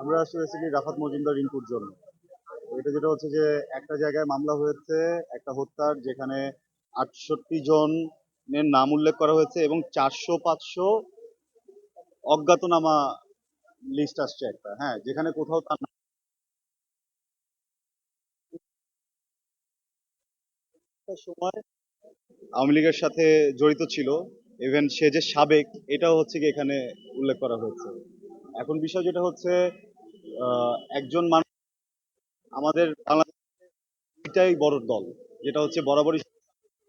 আমরা আসলে basically Rafat Majumdar input জন্য। এটা যেটা হচ্ছে যে একটা জায়গায় মামলা হয়েছে, একটা হত্যার যেখানে আটষট্টি জনের নাম উল্লেখ করা হয়েছে এবং চারশো পাঁচশো অজ্ঞাতনামা লিস্ট আসছে একটা। হ্যাঁ যেখানে কোথাও তার সময় আওয়ামী লীগের সাথে জড়িত ছিল। ইভেন সে যে সাবেক, এটাও হচ্ছে কি এখানে উল্লেখ করা হয়েছে। এখন বিষয় যেটা হচ্ছে একজন মানুষ আমাদের বাংলাদেশটাই বড় দল, যেটা হচ্ছে বরাবরই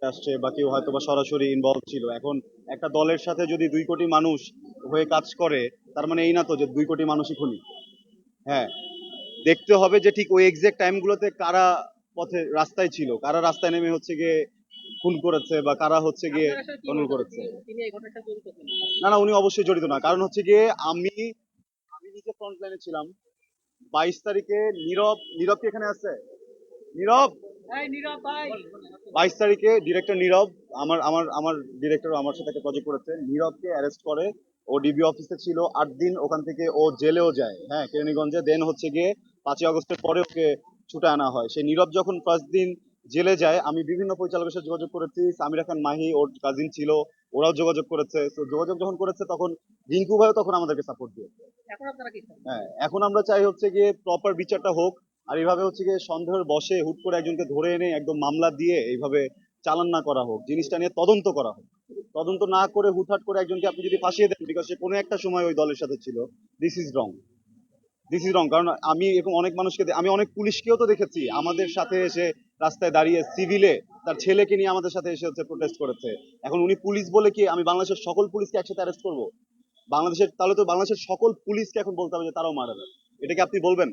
আসছে বা কেউ হয়তো বা সরাসরি ইনভলভ ছিল। এখন একটা দলের সাথে যদি দুই কোটি মানুষ হয়ে কাজ করে, তার মানে এই না তো যে দুই কোটি মানুষই খুনি। হ্যাঁ দেখতে হবে যে ঠিক ওই এক্সাক্ট টাইমগুলোতে কারা পথে রাস্তায় ছিল, কারা রাস্তায় নেমে হচ্ছে গিয়ে খুন করেছে বা কারা হচ্ছে গিয়ে করেন করেছে? না না উনি অবশ্যই জড়িত না। কারণ হচ্ছে গিয়ে আমি আমি নিজে ফ্রন্ট লাইনে ছিলাম। বাইশ তারিখে নীরব নীরব কি এখানে আছে? নীরব? বাইশ তারিখে ডিরেক্টর নীরব আমার আমার আমার ডিরেক্টর আমার সাথে একটা প্রজেক্ট করেছে। নীরবকে অ্যারেস্ট করে ও ডিবি অফিসে ছিল। আট দিন ওখান থেকে ও জেলেও যায়। হ্যাঁ কেরানীগঞ্জে। দেন হচ্ছে গিয়ে পাঁচই আগস্টের পরে ওকে ছুটে আনা হয়। সেই নীরব যখন ফার্স্ট দিন জেলে যায়। আমি বিভিন্ন পরিচালকের সাথে যোগাযোগ করেছি। সামিরা খান মাহি ওর কাজিন ছিল ওরাও যোগাযোগ করেছে। তো যোগাযোগ যখন করেছে তখন রিঙ্কু ভাইও তখন আমাদেরকে সাপোর্ট দিয়েছে? হ্যাঁ এখন আমরা চাই হচ্ছে গিয়ে প্রপার বিচারটা হোক। আর এইভাবে হচ্ছে গিয়ে সন্দেহের বসে হুট করে একজনকে ধরে এনে একদম মামলা দিয়ে এইভাবে চালান না করা হোক। জিনিসটা নিয়ে তদন্ত করা হোক। তদন্ত না করে হুটহাট করে একজনকে আপনি যদি ফাঁসিয়ে দেন বিকজ সে কোনো একটা সময় ওই দলের সাথে ছিল। This is wrong this is wrong কারণ আমি এরকম অনেক মানুষকে আমি অনেক পুলিশকেও তো দেখেছি। আমাদের সাথে এসে রাস্তায় দাঁড়িয়ে সিভিলে তার ছেলেকে নিয়ে আমাদের সাথে এসে হচ্ছে প্রোটেস্ট করেছে। এখন উনি পুলিশ বলে কি আমি বাংলাদেশের সকল পুলিশকে একসাথে অ্যারেস্ট করব? বাংলাদেশের তাহলে তো বাংলাদেশের সকল পুলিশকে এখন বলতে হবে যে তারাও মার্ডার এটা কি আপনি বলবেন?